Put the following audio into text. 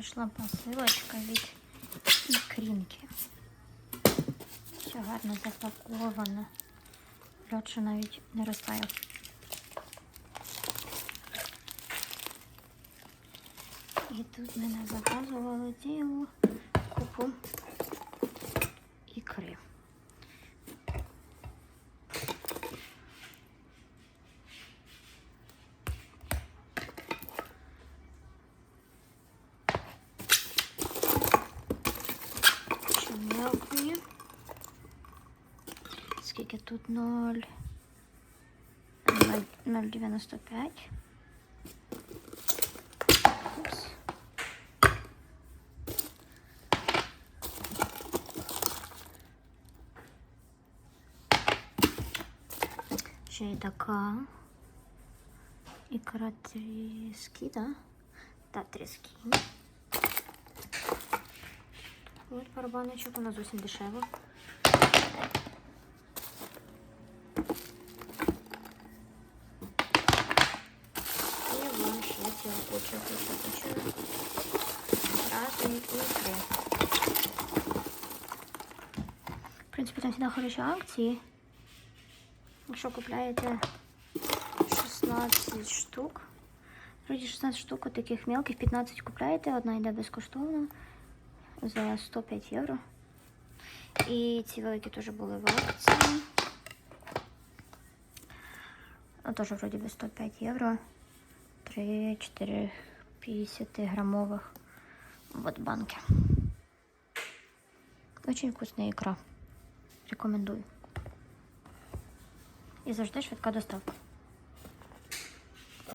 прийшла посилочка від ікрінки. Все гарно запаковано. Льот навіть не розтаяв. І тут мене заказували цілу купу Ще мелкої. Скільки тут 0? 0,95. Упс. Ще й така. Ікра тріски, да? Та тріски. От барабаночок, вона зовсім дешева. І вон ще ціла куча, куча, куча. Разні ікри. В принципі, там всегда хороші акції. Якщо купляєте 16 штук, вроді 16 штук таких мелких, 15 купляєте, одна йде безкоштовно за 105 євро. І ці великі теж були в акції. Ну, вроді би 105 євро. 3-4 50 грамових вот банки. Очень вкусная икра. Рекомендую. І завжди швидка доставка.